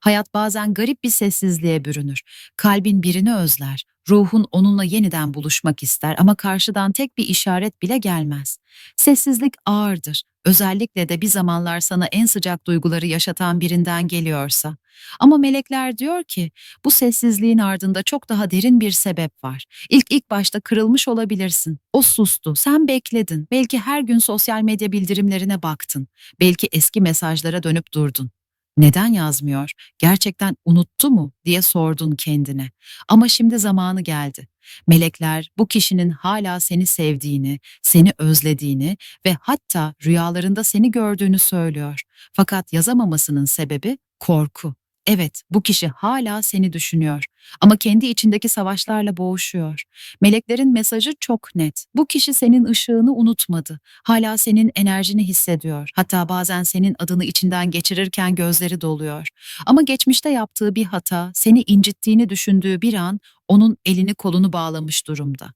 Hayat bazen garip bir sessizliğe bürünür. Kalbin birini özler, ruhun onunla yeniden buluşmak ister ama karşıdan tek bir işaret bile gelmez. Sessizlik ağırdır. Özellikle de bir zamanlar sana en sıcak duyguları yaşatan birinden geliyorsa. Ama melekler diyor ki bu sessizliğin ardında çok daha derin bir sebep var. İlk ilk başta kırılmış olabilirsin. O sustu, sen bekledin. Belki her gün sosyal medya bildirimlerine baktın. Belki eski mesajlara dönüp durdun. Neden yazmıyor? Gerçekten unuttu mu diye sordun kendine. Ama şimdi zamanı geldi. Melekler bu kişinin hala seni sevdiğini, seni özlediğini ve hatta rüyalarında seni gördüğünü söylüyor. Fakat yazamamasının sebebi korku. Evet, bu kişi hala seni düşünüyor ama kendi içindeki savaşlarla boğuşuyor. Meleklerin mesajı çok net. Bu kişi senin ışığını unutmadı. Hala senin enerjini hissediyor. Hatta bazen senin adını içinden geçirirken gözleri doluyor. Ama geçmişte yaptığı bir hata, seni incittiğini düşündüğü bir an onun elini kolunu bağlamış durumda.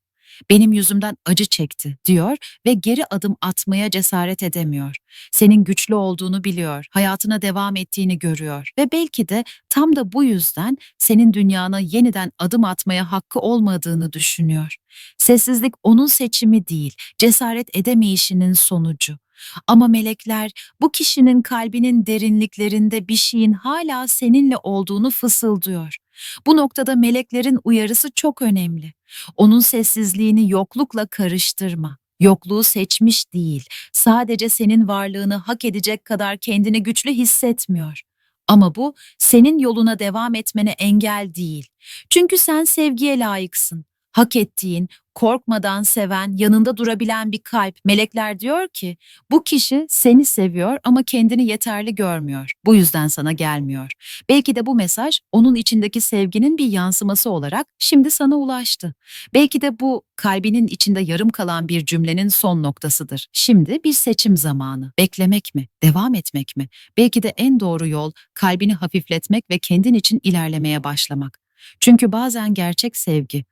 Benim yüzümden acı çekti diyor ve geri adım atmaya cesaret edemiyor. Senin güçlü olduğunu biliyor, hayatına devam ettiğini görüyor ve belki de tam da bu yüzden senin dünyana yeniden adım atmaya hakkı olmadığını düşünüyor. Sessizlik onun seçimi değil, cesaret edemeyişinin sonucu. Ama melekler bu kişinin kalbinin derinliklerinde bir şeyin hala seninle olduğunu fısıldıyor. Bu noktada meleklerin uyarısı çok önemli. Onun sessizliğini yoklukla karıştırma. Yokluğu seçmiş değil, sadece senin varlığını hak edecek kadar kendini güçlü hissetmiyor. Ama bu senin yoluna devam etmene engel değil. Çünkü sen sevgiye layıksın. Hak ettiğin, korkmadan seven, yanında durabilen bir kalp. Melekler diyor ki, bu kişi seni seviyor ama kendini yeterli görmüyor. Bu yüzden sana gelmiyor. Belki de bu mesaj onun içindeki sevginin bir yansıması olarak şimdi sana ulaştı. Belki de bu kalbinin içinde yarım kalan bir cümlenin son noktasıdır. Şimdi bir seçim zamanı. Beklemek mi? Devam etmek mi? Belki de en doğru yol kalbini hafifletmek ve kendin için ilerlemeye başlamak. Çünkü bazen gerçek sevgi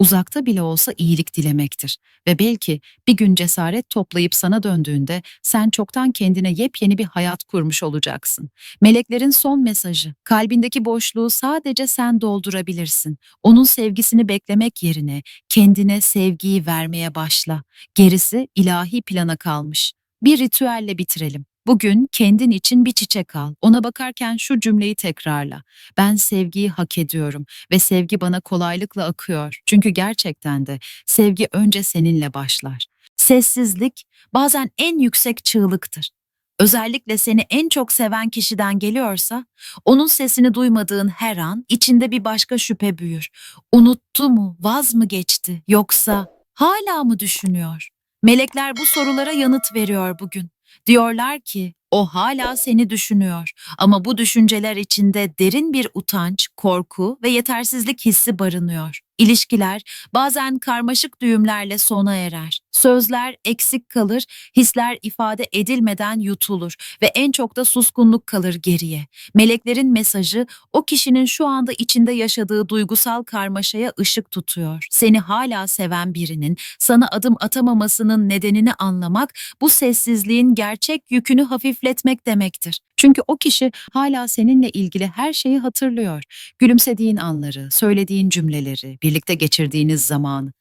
uzakta bile olsa iyilik dilemektir ve belki bir gün cesaret toplayıp sana döndüğünde sen çoktan kendine yepyeni bir hayat kurmuş olacaksın. Meleklerin son mesajı, kalbindeki boşluğu sadece sen doldurabilirsin. Onun sevgisini beklemek yerine kendine sevgiyi vermeye başla. Gerisi ilahi plana kalmış. Bir ritüelle bitirelim. Bugün kendin için bir çiçek al. Ona bakarken şu cümleyi tekrarla. Ben sevgiyi hak ediyorum ve sevgi bana kolaylıkla akıyor. Çünkü gerçekten de sevgi önce seninle başlar. Sessizlik bazen en yüksek çığlıktır. Özellikle seni en çok seven kişiden geliyorsa, onun sesini duymadığın her an içinde bir başka şüphe büyür. Unuttu mu, vaz mı geçti yoksa hala mı düşünüyor? Melekler bu sorulara yanıt veriyor bugün. Diyorlar ki o hala seni düşünüyor ama bu düşünceler içinde derin bir utanç, korku ve yetersizlik hissi barınıyor. İlişkiler bazen karmaşık düğümlerle sona erer. Sözler eksik kalır, hisler ifade edilmeden yutulur ve en çok da suskunluk kalır geriye. Meleklerin mesajı o kişinin şu anda içinde yaşadığı duygusal karmaşaya ışık tutuyor. Seni hala seven birinin sana adım atamamasının nedenini anlamak bu sessizliğin gerçek yükünü hafifletmek demektir. Çünkü o kişi hala seninle ilgili her şeyi hatırlıyor. Gülümsediğin anları, söylediğin cümleleri, birlikte geçirdiğiniz zamanı.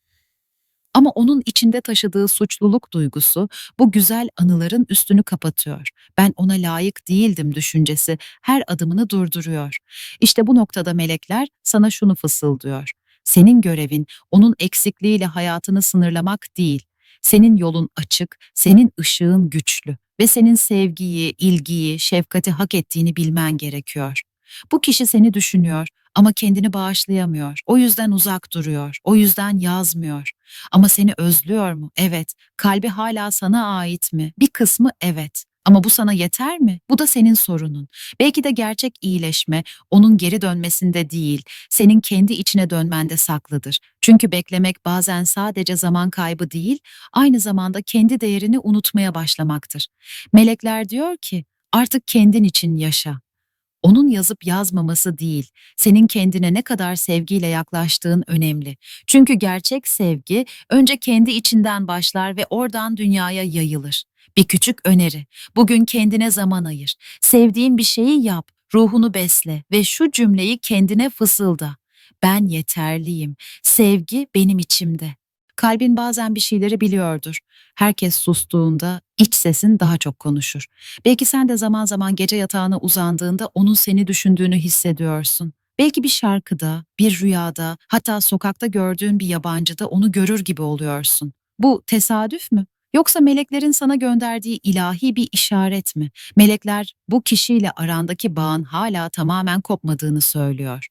Ama onun içinde taşıdığı suçluluk duygusu bu güzel anıların üstünü kapatıyor. Ben ona layık değildim düşüncesi her adımını durduruyor. İşte bu noktada melekler sana şunu fısıldıyor. Senin görevin onun eksikliğiyle hayatını sınırlamak değil. Senin yolun açık, senin ışığın güçlü ve senin sevgiyi, ilgiyi, şefkati hak ettiğini bilmen gerekiyor. Bu kişi seni düşünüyor ama kendini bağışlayamıyor. O yüzden uzak duruyor. O yüzden yazmıyor. Ama seni özlüyor mu? Evet. Kalbi hala sana ait mi? Bir kısmı evet. Ama bu sana yeter mi? Bu da senin sorunun. Belki de gerçek iyileşme onun geri dönmesinde değil, senin kendi içine dönmende saklıdır. Çünkü beklemek bazen sadece zaman kaybı değil, aynı zamanda kendi değerini unutmaya başlamaktır. Melekler diyor ki, artık kendin için yaşa. Onun yazıp yazmaması değil, senin kendine ne kadar sevgiyle yaklaştığın önemli. Çünkü gerçek sevgi önce kendi içinden başlar ve oradan dünyaya yayılır. Bir küçük öneri. Bugün kendine zaman ayır. Sevdiğin bir şeyi yap. ruhunu besle ve şu cümleyi kendine fısılda. Ben yeterliyim. Sevgi benim içimde. Kalbin bazen bir şeyleri biliyordur. Herkes sustuğunda iç sesin daha çok konuşur. Belki sen de zaman zaman gece yatağına uzandığında onun seni düşündüğünü hissediyorsun. Belki bir şarkıda, bir rüyada, hatta sokakta gördüğün bir yabancıda onu görür gibi oluyorsun. Bu tesadüf mü? Yoksa meleklerin sana gönderdiği ilahi bir işaret mi? Melekler bu kişiyle arandaki bağın hala tamamen kopmadığını söylüyor.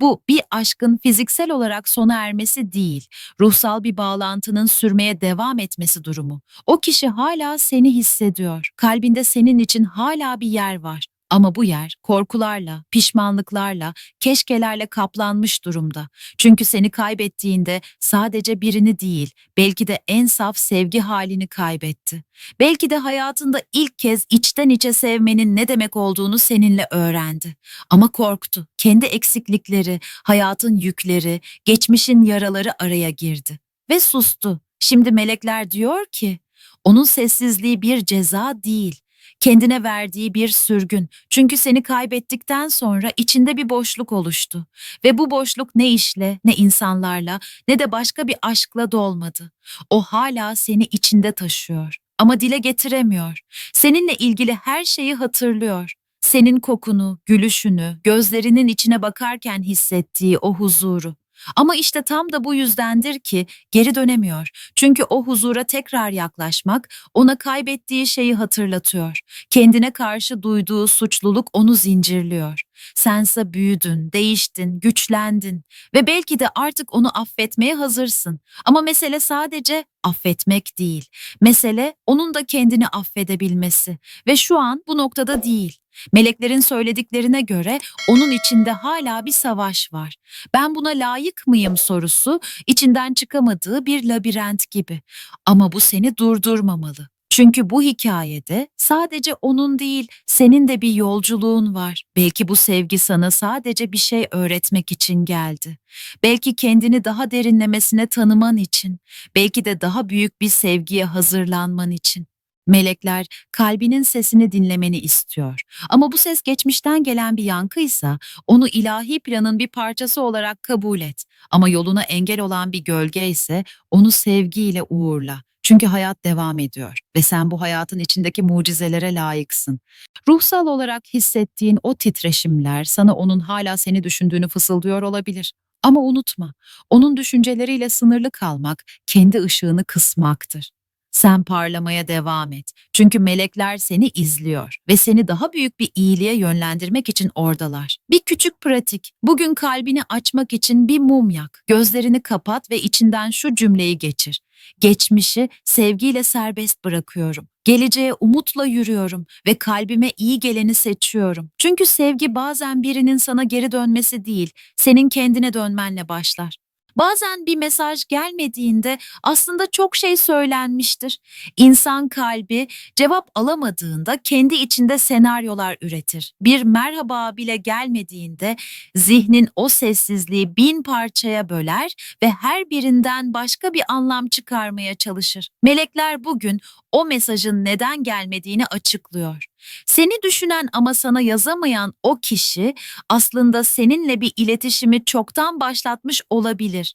Bu bir aşkın fiziksel olarak sona ermesi değil, ruhsal bir bağlantının sürmeye devam etmesi durumu. O kişi hala seni hissediyor. Kalbinde senin için hala bir yer var. Ama bu yer korkularla, pişmanlıklarla, keşkelerle kaplanmış durumda. Çünkü seni kaybettiğinde sadece birini değil, belki de en saf sevgi halini kaybetti. Belki de hayatında ilk kez içten içe sevmenin ne demek olduğunu seninle öğrendi. Ama korktu. Kendi eksiklikleri, hayatın yükleri, geçmişin yaraları araya girdi ve sustu. Şimdi melekler diyor ki, onun sessizliği bir ceza değil, kendine verdiği bir sürgün. Çünkü seni kaybettikten sonra içinde bir boşluk oluştu. Ve bu boşluk ne işle, ne insanlarla, ne de başka bir aşkla dolmadı. O hala seni içinde taşıyor ama dile getiremiyor. Seninle ilgili her şeyi hatırlıyor. Senin kokunu, gülüşünü, gözlerinin içine bakarken hissettiği o huzuru. Ama işte tam da bu yüzdendir ki geri dönemiyor. Çünkü o huzura tekrar yaklaşmak ona kaybettiği şeyi hatırlatıyor. Kendine karşı duyduğu suçluluk onu zincirliyor. Sense büyüdün, değiştin, güçlendin ve belki de artık onu affetmeye hazırsın. Ama mesele sadece affetmek değil. Mesele onun da kendini affedebilmesi ve şu an bu noktada değil. Meleklerin söylediklerine göre onun içinde hala bir savaş var. Ben buna layık mıyım sorusu içinden çıkamadığı bir labirent gibi. Ama bu seni durdurmamalı. Çünkü bu hikayede sadece onun değil, senin de bir yolculuğun var. Belki bu sevgi sana sadece bir şey öğretmek için geldi. Belki kendini daha derinlemesine tanıman için, belki de daha büyük bir sevgiye hazırlanman için. Melekler kalbinin sesini dinlemeni istiyor. Ama bu ses geçmişten gelen bir yankıysa onu ilahi planın bir parçası olarak kabul et. Ama yoluna engel olan bir gölge ise onu sevgiyle uğurla. Çünkü hayat devam ediyor ve sen bu hayatın içindeki mucizelere layıksın. Ruhsal olarak hissettiğin o titreşimler sana onun hala seni düşündüğünü fısıldıyor olabilir. Ama unutma, onun düşünceleriyle sınırlı kalmak kendi ışığını kısmaktır. Sen parlamaya devam et. Çünkü melekler seni izliyor ve seni daha büyük bir iyiliğe yönlendirmek için oradalar. Bir küçük pratik. Bugün kalbini açmak için bir mum yak. Gözlerini kapat ve içinden şu cümleyi geçir. Geçmişi sevgiyle serbest bırakıyorum. Geleceğe umutla yürüyorum ve kalbime iyi geleni seçiyorum. Çünkü sevgi bazen birinin sana geri dönmesi değil, senin kendine dönmenle başlar. Bazen bir mesaj gelmediğinde aslında çok şey söylenmiştir. İnsan kalbi cevap alamadığında kendi içinde senaryolar üretir. Bir merhaba bile gelmediğinde zihnin o sessizliği bin parçaya böler ve her birinden başka bir anlam çıkarmaya çalışır. Melekler bugün o mesajın neden gelmediğini açıklıyor. Seni düşünen ama sana yazamayan o kişi aslında seninle bir iletişimi çoktan başlatmış olabilir.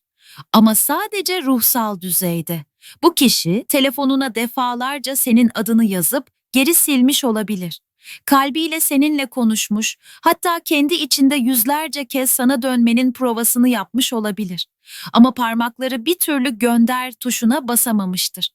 Ama sadece ruhsal düzeyde. Bu kişi telefonuna defalarca senin adını yazıp geri silmiş olabilir. Kalbiyle seninle konuşmuş, hatta kendi içinde yüzlerce kez sana dönmenin provasını yapmış olabilir. Ama parmakları bir türlü gönder tuşuna basamamıştır.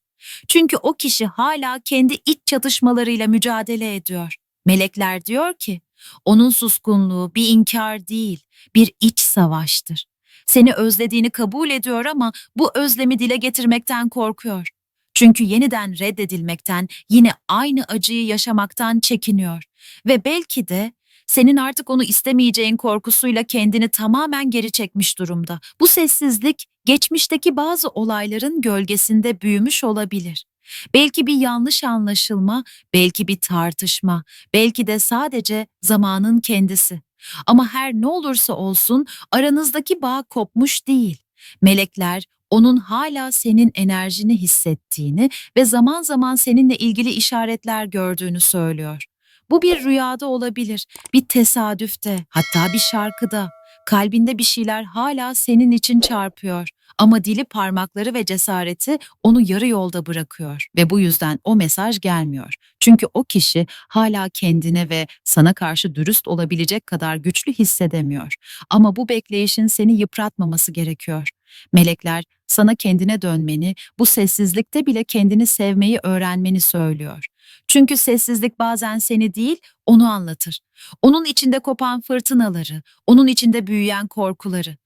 Çünkü o kişi hala kendi iç çatışmalarıyla mücadele ediyor. Melekler diyor ki, onun suskunluğu bir inkar değil, bir iç savaştır. Seni özlediğini kabul ediyor ama bu özlemi dile getirmekten korkuyor. Çünkü yeniden reddedilmekten, yine aynı acıyı yaşamaktan çekiniyor. Ve belki de senin artık onu istemeyeceğin korkusuyla kendini tamamen geri çekmiş durumda. Bu sessizlik geçmişteki bazı olayların gölgesinde büyümüş olabilir. Belki bir yanlış anlaşılma, belki bir tartışma, belki de sadece zamanın kendisi. Ama her ne olursa olsun aranızdaki bağ kopmuş değil. Melekler onun hala senin enerjini hissettiğini ve zaman zaman seninle ilgili işaretler gördüğünü söylüyor. Bu bir rüyada olabilir, bir tesadüfte, hatta bir şarkıda. Kalbinde bir şeyler hala senin için çarpıyor. Ama dili, parmakları ve cesareti onu yarı yolda bırakıyor ve bu yüzden o mesaj gelmiyor. Çünkü o kişi hala kendine ve sana karşı dürüst olabilecek kadar güçlü hissedemiyor. Ama bu bekleyişin seni yıpratmaması gerekiyor. Melekler sana kendine dönmeni, bu sessizlikte bile kendini sevmeyi öğrenmeni söylüyor. Çünkü sessizlik bazen seni değil, onu anlatır. Onun içinde kopan fırtınaları, onun içinde büyüyen korkuları.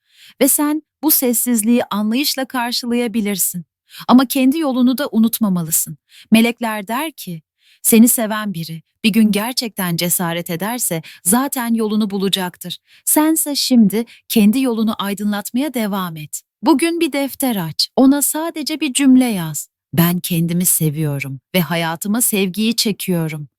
Ve sen bu sessizliği anlayışla karşılayabilirsin. Ama kendi yolunu da unutmamalısın. Melekler der ki, seni seven biri bir gün gerçekten cesaret ederse zaten yolunu bulacaktır. Sense şimdi kendi yolunu aydınlatmaya devam et. Bugün bir defter aç, ona sadece bir cümle yaz. Ben kendimi seviyorum ve hayatıma sevgiyi çekiyorum.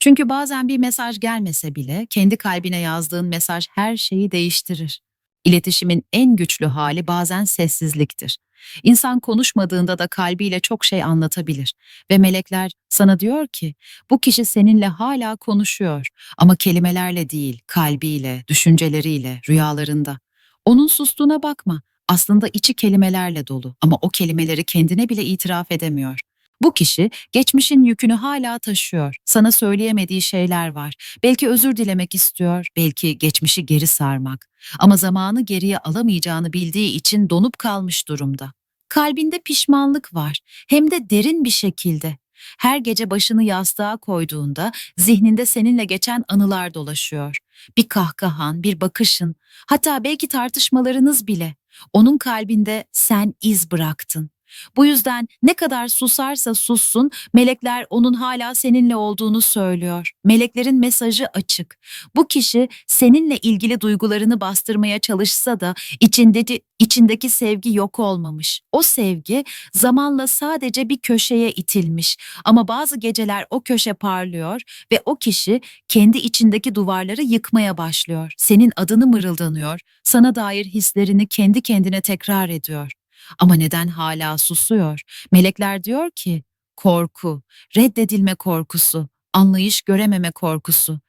Çünkü bazen bir mesaj gelmese bile kendi kalbine yazdığın mesaj her şeyi değiştirir. İletişimin en güçlü hali bazen sessizliktir. İnsan konuşmadığında da kalbiyle çok şey anlatabilir ve melekler sana diyor ki bu kişi seninle hala konuşuyor ama kelimelerle değil, kalbiyle, düşünceleriyle, rüyalarında. Onun sustuğuna bakma. Aslında içi kelimelerle dolu ama o kelimeleri kendine bile itiraf edemiyor. Bu kişi geçmişin yükünü hala taşıyor. Sana söyleyemediği şeyler var. Belki özür dilemek istiyor, belki geçmişi geri sarmak. Ama zamanı geriye alamayacağını bildiği için donup kalmış durumda. Kalbinde pişmanlık var, hem de derin bir şekilde. Her gece başını yastığa koyduğunda zihninde seninle geçen anılar dolaşıyor. Bir kahkahan, bir bakışın, hatta belki tartışmalarınız bile. Onun kalbinde sen iz bıraktın. Bu yüzden ne kadar susarsa sussun, melekler onun hala seninle olduğunu söylüyor. Meleklerin mesajı açık. Bu kişi seninle ilgili duygularını bastırmaya çalışsa da içindeki, içindeki sevgi yok olmamış. O sevgi zamanla sadece bir köşeye itilmiş. Ama bazı geceler o köşe parlıyor ve o kişi kendi içindeki duvarları yıkmaya başlıyor. Senin adını mırıldanıyor, sana dair hislerini kendi kendine tekrar ediyor. Ama neden hala susuyor? Melekler diyor ki, korku, reddedilme korkusu, anlayış görememe korkusu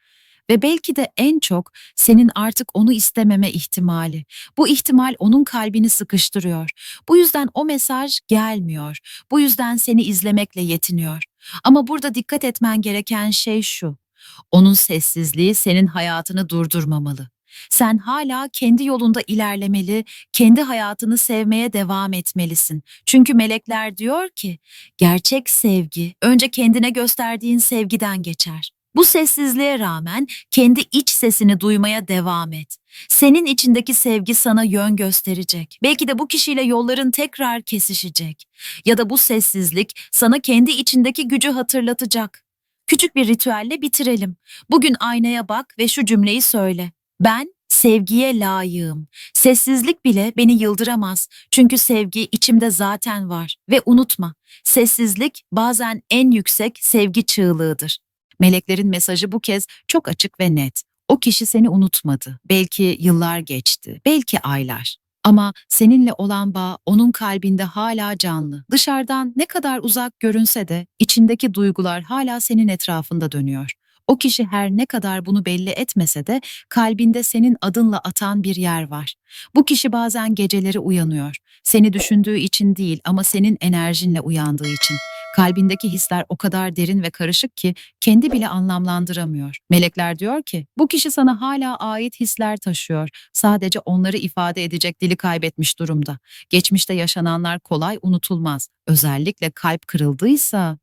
ve belki de en çok senin artık onu istememe ihtimali. Bu ihtimal onun kalbini sıkıştırıyor. Bu yüzden o mesaj gelmiyor. Bu yüzden seni izlemekle yetiniyor. Ama burada dikkat etmen gereken şey şu. Onun sessizliği senin hayatını durdurmamalı. Sen hala kendi yolunda ilerlemeli, kendi hayatını sevmeye devam etmelisin. Çünkü melekler diyor ki, gerçek sevgi önce kendine gösterdiğin sevgiden geçer. Bu sessizliğe rağmen kendi iç sesini duymaya devam et. Senin içindeki sevgi sana yön gösterecek. Belki de bu kişiyle yolların tekrar kesişecek. Ya da bu sessizlik sana kendi içindeki gücü hatırlatacak. Küçük bir ritüelle bitirelim. Bugün aynaya bak ve şu cümleyi söyle. Ben sevgiye layığım. Sessizlik bile beni yıldıramaz. Çünkü sevgi içimde zaten var. Ve unutma, sessizlik bazen en yüksek sevgi çığlığıdır. Meleklerin mesajı bu kez çok açık ve net. O kişi seni unutmadı. Belki yıllar geçti, belki aylar. Ama seninle olan bağ onun kalbinde hala canlı. Dışarıdan ne kadar uzak görünse de içindeki duygular hala senin etrafında dönüyor. O kişi her ne kadar bunu belli etmese de kalbinde senin adınla atan bir yer var. Bu kişi bazen geceleri uyanıyor. Seni düşündüğü için değil ama senin enerjinle uyandığı için. Kalbindeki hisler o kadar derin ve karışık ki kendi bile anlamlandıramıyor. Melekler diyor ki bu kişi sana hala ait hisler taşıyor. Sadece onları ifade edecek dili kaybetmiş durumda. Geçmişte yaşananlar kolay unutulmaz. Özellikle kalp kırıldıysa.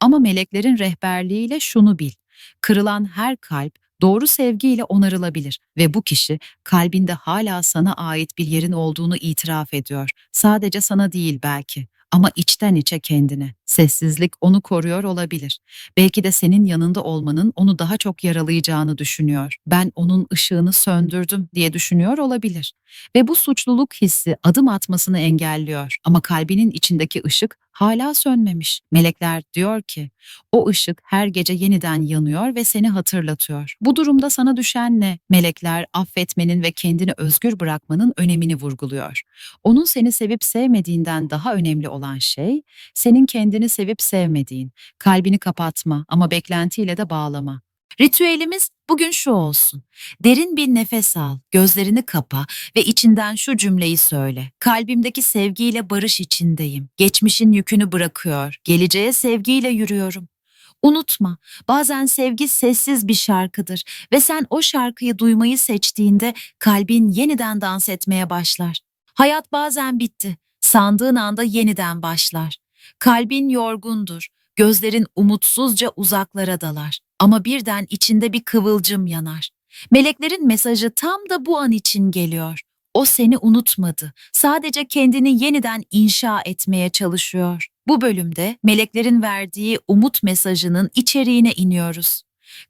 Ama meleklerin rehberliğiyle şunu bil. Kırılan her kalp doğru sevgiyle onarılabilir ve bu kişi kalbinde hala sana ait bir yerin olduğunu itiraf ediyor. Sadece sana değil belki ama içten içe kendine. Sessizlik onu koruyor olabilir. Belki de senin yanında olmanın onu daha çok yaralayacağını düşünüyor. Ben onun ışığını söndürdüm diye düşünüyor olabilir. Ve bu suçluluk hissi adım atmasını engelliyor. Ama kalbinin içindeki ışık hala sönmemiş. Melekler diyor ki, o ışık her gece yeniden yanıyor ve seni hatırlatıyor. Bu durumda sana düşen ne? Melekler affetmenin ve kendini özgür bırakmanın önemini vurguluyor. Onun seni sevip sevmediğinden daha önemli olan şey, senin kendini sevip sevmediğin. Kalbini kapatma ama beklentiyle de bağlama. Ritüelimiz bugün şu olsun. Derin bir nefes al, gözlerini kapa ve içinden şu cümleyi söyle. Kalbimdeki sevgiyle barış içindeyim. Geçmişin yükünü bırakıyor. Geleceğe sevgiyle yürüyorum. Unutma, bazen sevgi sessiz bir şarkıdır ve sen o şarkıyı duymayı seçtiğinde kalbin yeniden dans etmeye başlar. Hayat bazen bitti, sandığın anda yeniden başlar. Kalbin yorgundur, gözlerin umutsuzca uzaklara dalar ama birden içinde bir kıvılcım yanar. Meleklerin mesajı tam da bu an için geliyor. O seni unutmadı. Sadece kendini yeniden inşa etmeye çalışıyor. Bu bölümde meleklerin verdiği umut mesajının içeriğine iniyoruz.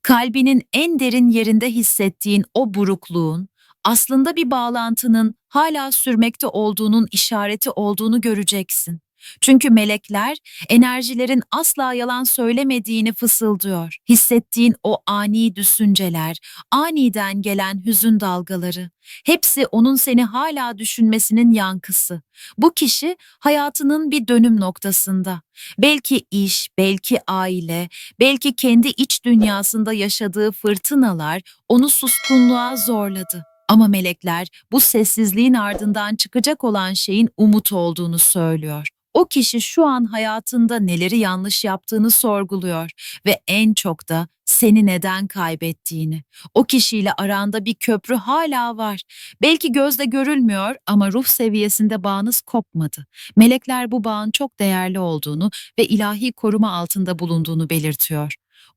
Kalbinin en derin yerinde hissettiğin o burukluğun aslında bir bağlantının hala sürmekte olduğunun işareti olduğunu göreceksin. Çünkü melekler enerjilerin asla yalan söylemediğini fısıldıyor. Hissettiğin o ani düşünceler, aniden gelen hüzün dalgaları, hepsi onun seni hala düşünmesinin yankısı. Bu kişi hayatının bir dönüm noktasında. Belki iş, belki aile, belki kendi iç dünyasında yaşadığı fırtınalar onu suskunluğa zorladı. Ama melekler bu sessizliğin ardından çıkacak olan şeyin umut olduğunu söylüyor. O kişi şu an hayatında neleri yanlış yaptığını sorguluyor ve en çok da seni neden kaybettiğini. O kişiyle aranda bir köprü hala var. Belki gözle görülmüyor ama ruh seviyesinde bağınız kopmadı. Melekler bu bağın çok değerli olduğunu ve ilahi koruma altında bulunduğunu belirtiyor.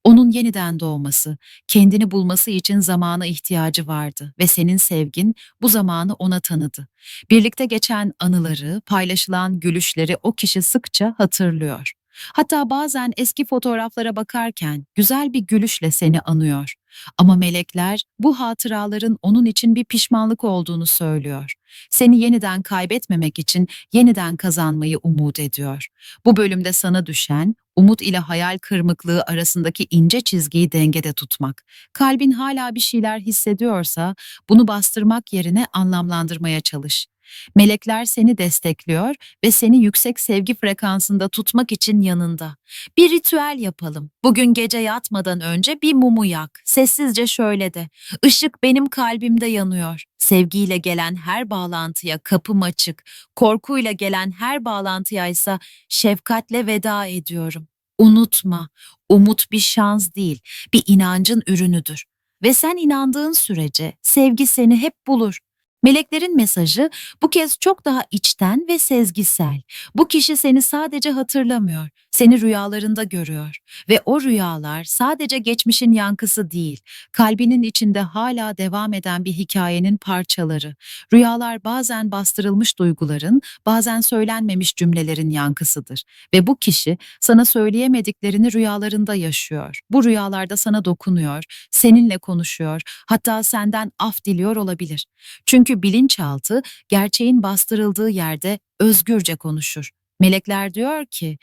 Onun yeniden doğması, kendini bulması için zamana ihtiyacı vardı ve senin sevgin bu zamanı ona tanıdı. Birlikte geçen anıları, paylaşılan gülüşleri o kişi sıkça hatırlıyor. Hatta bazen eski fotoğraflara bakarken güzel bir gülüşle seni anıyor. Ama melekler bu hatıraların onun için bir pişmanlık olduğunu söylüyor. Seni yeniden kaybetmemek için yeniden kazanmayı umut ediyor. Bu bölümde sana düşen umut ile hayal kırmıklığı arasındaki ince çizgiyi dengede tutmak. Kalbin hala bir şeyler hissediyorsa bunu bastırmak yerine anlamlandırmaya çalış. Melekler seni destekliyor ve seni yüksek sevgi frekansında tutmak için yanında. Bir ritüel yapalım. Bugün gece yatmadan önce bir mumu yak. Sessizce şöyle de. Işık benim kalbimde yanıyor. Sevgiyle gelen her bağlantıya kapım açık. Korkuyla gelen her bağlantıya ise şefkatle veda ediyorum. Unutma, umut bir şans değil, bir inancın ürünüdür. Ve sen inandığın sürece sevgi seni hep bulur. Meleklerin mesajı bu kez çok daha içten ve sezgisel. Bu kişi seni sadece hatırlamıyor, seni rüyalarında görüyor ve o rüyalar sadece geçmişin yankısı değil, kalbinin içinde hala devam eden bir hikayenin parçaları. Rüyalar bazen bastırılmış duyguların, bazen söylenmemiş cümlelerin yankısıdır ve bu kişi sana söyleyemediklerini rüyalarında yaşıyor. Bu rüyalarda sana dokunuyor, seninle konuşuyor, hatta senden af diliyor olabilir. Çünkü bilinçaltı gerçeğin bastırıldığı yerde özgürce konuşur. Melekler diyor ki,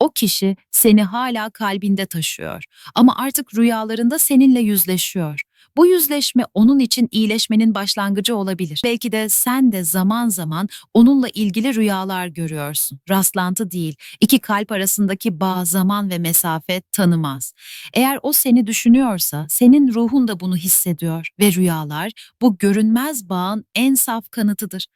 o kişi seni hala kalbinde taşıyor ama artık rüyalarında seninle yüzleşiyor. Bu yüzleşme onun için iyileşmenin başlangıcı olabilir. Belki de sen de zaman zaman onunla ilgili rüyalar görüyorsun. Rastlantı değil. İki kalp arasındaki bağ, zaman ve mesafe tanımaz. Eğer o seni düşünüyorsa senin ruhun da bunu hissediyor ve rüyalar bu görünmez bağın en saf kanıtıdır.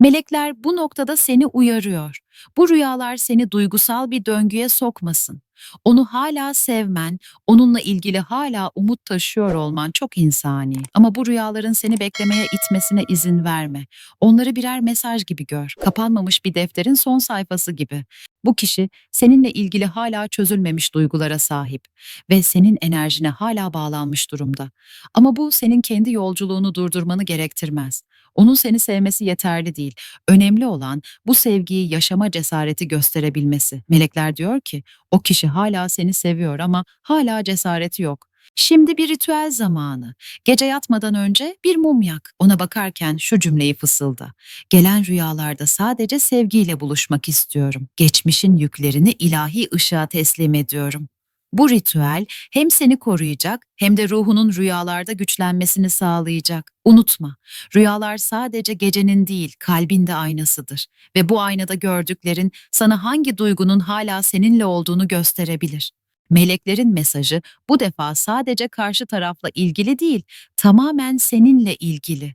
Melekler bu noktada seni uyarıyor. Bu rüyalar seni duygusal bir döngüye sokmasın. Onu hala sevmen, onunla ilgili hala umut taşıyor olman çok insani. Ama bu rüyaların seni beklemeye itmesine izin verme. Onları birer mesaj gibi gör. Kapanmamış bir defterin son sayfası gibi. Bu kişi seninle ilgili hala çözülmemiş duygulara sahip ve senin enerjine hala bağlanmış durumda. Ama bu senin kendi yolculuğunu durdurmanı gerektirmez. Onun seni sevmesi yeterli değil. Önemli olan bu sevgiyi yaşama cesareti gösterebilmesi. Melekler diyor ki o kişi hala seni seviyor ama hala cesareti yok. Şimdi bir ritüel zamanı. Gece yatmadan önce bir mum yak. Ona bakarken şu cümleyi fısılda. Gelen rüyalarda sadece sevgiyle buluşmak istiyorum. Geçmişin yüklerini ilahi ışığa teslim ediyorum. Bu ritüel hem seni koruyacak hem de ruhunun rüyalarda güçlenmesini sağlayacak. Unutma, rüyalar sadece gecenin değil, kalbin de aynasıdır ve bu aynada gördüklerin sana hangi duygunun hala seninle olduğunu gösterebilir. Meleklerin mesajı bu defa sadece karşı tarafla ilgili değil, tamamen seninle ilgili.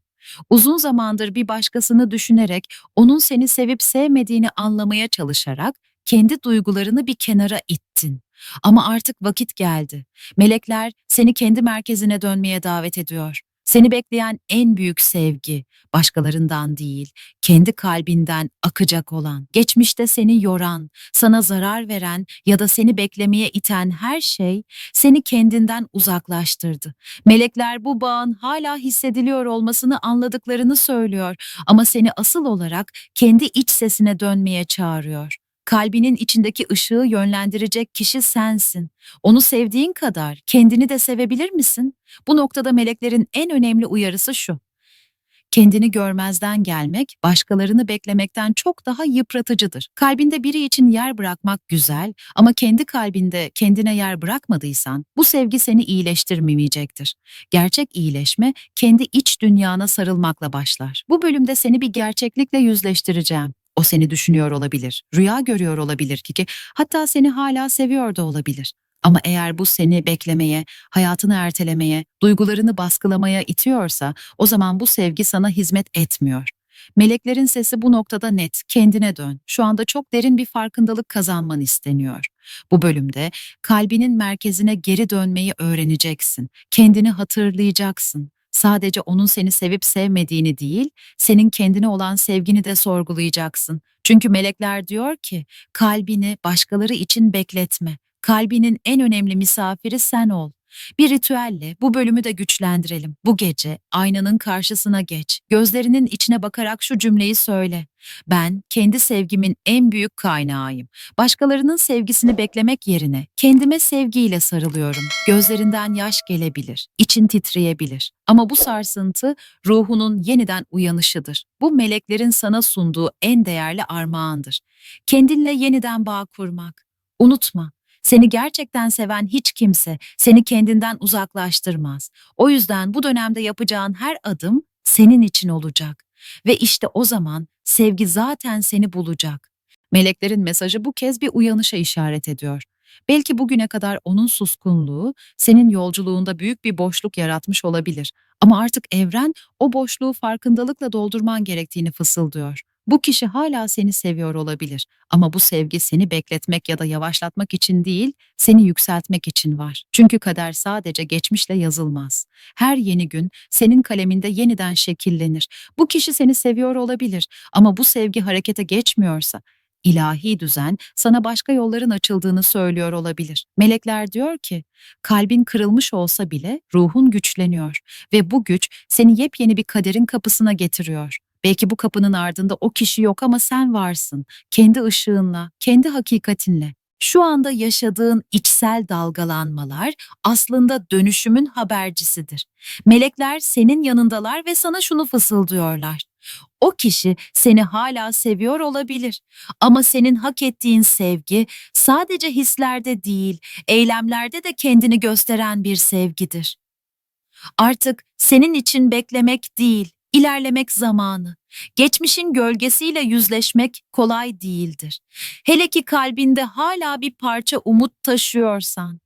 Uzun zamandır bir başkasını düşünerek, onun seni sevip sevmediğini anlamaya çalışarak kendi duygularını bir kenara ittin. Ama artık vakit geldi. Melekler seni kendi merkezine dönmeye davet ediyor. Seni bekleyen en büyük sevgi, başkalarından değil, kendi kalbinden akacak olan, geçmişte seni yoran, sana zarar veren ya da seni beklemeye iten her şey seni kendinden uzaklaştırdı. Melekler bu bağın hala hissediliyor olmasını anladıklarını söylüyor ama seni asıl olarak kendi iç sesine dönmeye çağırıyor. Kalbinin içindeki ışığı yönlendirecek kişi sensin. Onu sevdiğin kadar kendini de sevebilir misin? Bu noktada meleklerin en önemli uyarısı şu. Kendini görmezden gelmek, başkalarını beklemekten çok daha yıpratıcıdır. Kalbinde biri için yer bırakmak güzel ama kendi kalbinde kendine yer bırakmadıysan bu sevgi seni iyileştirmeyecektir. Gerçek iyileşme kendi iç dünyana sarılmakla başlar. Bu bölümde seni bir gerçeklikle yüzleştireceğim. O seni düşünüyor olabilir, rüya görüyor olabilir ki, ki hatta seni hala seviyor da olabilir. Ama eğer bu seni beklemeye, hayatını ertelemeye, duygularını baskılamaya itiyorsa o zaman bu sevgi sana hizmet etmiyor. Meleklerin sesi bu noktada net, kendine dön. Şu anda çok derin bir farkındalık kazanman isteniyor. Bu bölümde kalbinin merkezine geri dönmeyi öğreneceksin. Kendini hatırlayacaksın. Sadece onun seni sevip sevmediğini değil, senin kendine olan sevgini de sorgulayacaksın. Çünkü melekler diyor ki, kalbini başkaları için bekletme. Kalbinin en önemli misafiri sen ol. Bir ritüelle bu bölümü de güçlendirelim. Bu gece aynanın karşısına geç. Gözlerinin içine bakarak şu cümleyi söyle. Ben kendi sevgimin en büyük kaynağıyım. Başkalarının sevgisini beklemek yerine kendime sevgiyle sarılıyorum. Gözlerinden yaş gelebilir, için titreyebilir. Ama bu sarsıntı ruhunun yeniden uyanışıdır. Bu meleklerin sana sunduğu en değerli armağandır. Kendinle yeniden bağ kurmak. Unutma, seni gerçekten seven hiç kimse seni kendinden uzaklaştırmaz. O yüzden bu dönemde yapacağın her adım senin için olacak. Ve işte o zaman sevgi zaten seni bulacak. Meleklerin mesajı bu kez bir uyanışa işaret ediyor. Belki bugüne kadar onun suskunluğu senin yolculuğunda büyük bir boşluk yaratmış olabilir. Ama artık evren o boşluğu farkındalıkla doldurman gerektiğini fısıldıyor. Bu kişi hala seni seviyor olabilir ama bu sevgi seni bekletmek ya da yavaşlatmak için değil, seni yükseltmek için var. Çünkü kader sadece geçmişle yazılmaz. Her yeni gün senin kaleminde yeniden şekillenir. Bu kişi seni seviyor olabilir ama bu sevgi harekete geçmiyorsa ilahi düzen sana başka yolların açıldığını söylüyor olabilir. Melekler diyor ki, kalbin kırılmış olsa bile ruhun güçleniyor ve bu güç seni yepyeni bir kaderin kapısına getiriyor. Belki bu kapının ardında o kişi yok ama sen varsın. Kendi ışığınla, kendi hakikatinle. Şu anda yaşadığın içsel dalgalanmalar aslında dönüşümün habercisidir. Melekler senin yanındalar ve sana şunu fısıldıyorlar. O kişi seni hala seviyor olabilir ama senin hak ettiğin sevgi sadece hislerde değil, eylemlerde de kendini gösteren bir sevgidir. Artık senin için beklemek değil, ilerlemek zamanı. Geçmişin gölgesiyle yüzleşmek kolay değildir. Hele ki kalbinde hala bir parça umut taşıyorsan.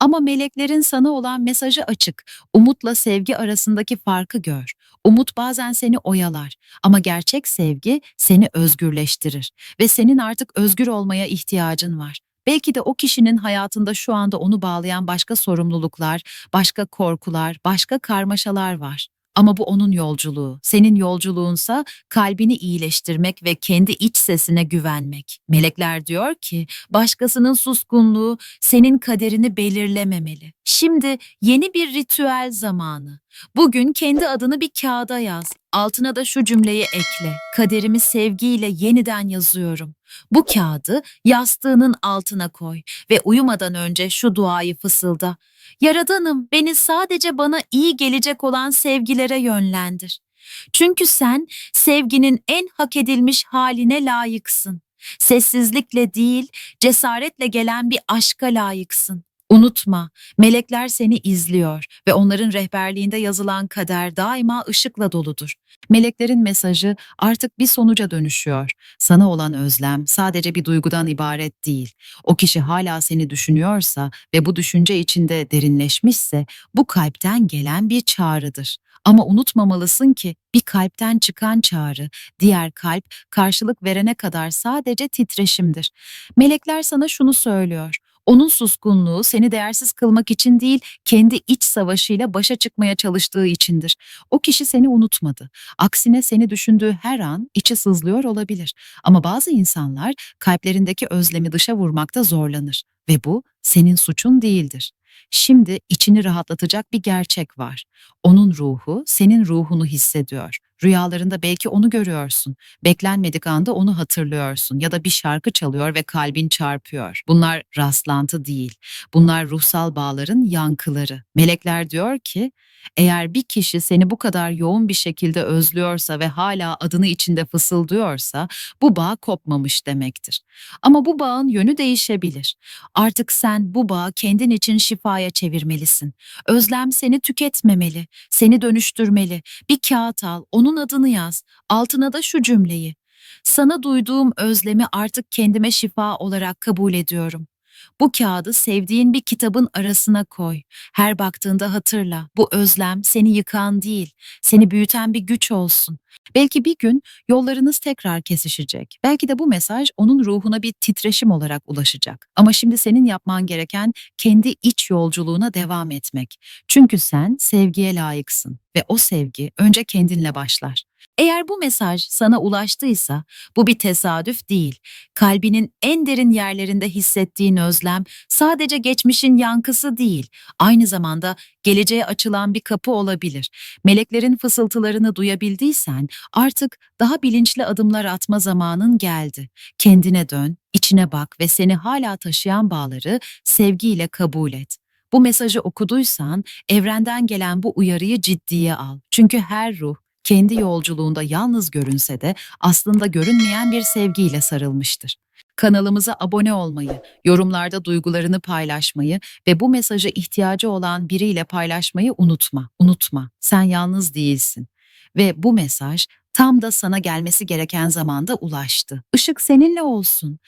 Ama meleklerin sana olan mesajı açık. Umutla sevgi arasındaki farkı gör. Umut bazen seni oyalar ama gerçek sevgi seni özgürleştirir ve senin artık özgür olmaya ihtiyacın var. Belki de o kişinin hayatında şu anda onu bağlayan başka sorumluluklar, başka korkular, başka karmaşalar var. Ama bu onun yolculuğu. Senin yolculuğunsa kalbini iyileştirmek ve kendi iç sesine güvenmek. Melekler diyor ki başkasının suskunluğu senin kaderini belirlememeli. Şimdi yeni bir ritüel zamanı. Bugün kendi adını bir kağıda yaz. Altına da şu cümleyi ekle. Kaderimi sevgiyle yeniden yazıyorum. Bu kağıdı yastığının altına koy ve uyumadan önce şu duayı fısılda. Yaradanım beni sadece bana iyi gelecek olan sevgilere yönlendir. Çünkü sen sevginin en hak edilmiş haline layıksın. Sessizlikle değil, cesaretle gelen bir aşka layıksın. Unutma, melekler seni izliyor ve onların rehberliğinde yazılan kader daima ışıkla doludur. Meleklerin mesajı artık bir sonuca dönüşüyor. Sana olan özlem sadece bir duygudan ibaret değil. O kişi hala seni düşünüyorsa ve bu düşünce içinde derinleşmişse bu kalpten gelen bir çağrıdır. Ama unutmamalısın ki bir kalpten çıkan çağrı, diğer kalp karşılık verene kadar sadece titreşimdir. Melekler sana şunu söylüyor. Onun suskunluğu seni değersiz kılmak için değil, kendi iç savaşıyla başa çıkmaya çalıştığı içindir. O kişi seni unutmadı. Aksine seni düşündüğü her an içi sızlıyor olabilir. Ama bazı insanlar kalplerindeki özlemi dışa vurmakta zorlanır ve bu senin suçun değildir. Şimdi içini rahatlatacak bir gerçek var. Onun ruhu senin ruhunu hissediyor. Rüyalarında belki onu görüyorsun. Beklenmedik anda onu hatırlıyorsun ya da bir şarkı çalıyor ve kalbin çarpıyor. Bunlar rastlantı değil. Bunlar ruhsal bağların yankıları. Melekler diyor ki, eğer bir kişi seni bu kadar yoğun bir şekilde özlüyorsa ve hala adını içinde fısıldıyorsa bu bağ kopmamış demektir. Ama bu bağın yönü değişebilir. Artık sen bu bağı kendin için şifaya çevirmelisin. Özlem seni tüketmemeli, seni dönüştürmeli. Bir kağıt al, onun adını yaz. Altına da şu cümleyi. Sana duyduğum özlemi artık kendime şifa olarak kabul ediyorum. Bu kağıdı sevdiğin bir kitabın arasına koy. Her baktığında hatırla. Bu özlem seni yıkan değil, seni büyüten bir güç olsun. Belki bir gün yollarınız tekrar kesişecek. Belki de bu mesaj onun ruhuna bir titreşim olarak ulaşacak. Ama şimdi senin yapman gereken kendi iç yolculuğuna devam etmek. Çünkü sen sevgiye layıksın ve o sevgi önce kendinle başlar. Eğer bu mesaj sana ulaştıysa bu bir tesadüf değil. Kalbinin en derin yerlerinde hissettiğin özlem sadece geçmişin yankısı değil, aynı zamanda geleceğe açılan bir kapı olabilir. Meleklerin fısıltılarını duyabildiysen artık daha bilinçli adımlar atma zamanın geldi. Kendine dön, içine bak ve seni hala taşıyan bağları sevgiyle kabul et. Bu mesajı okuduysan evrenden gelen bu uyarıyı ciddiye al. Çünkü her ruh kendi yolculuğunda yalnız görünse de aslında görünmeyen bir sevgiyle sarılmıştır. Kanalımıza abone olmayı, yorumlarda duygularını paylaşmayı ve bu mesaja ihtiyacı olan biriyle paylaşmayı unutma. Unutma, sen yalnız değilsin. Ve bu mesaj tam da sana gelmesi gereken zamanda ulaştı. Işık seninle olsun.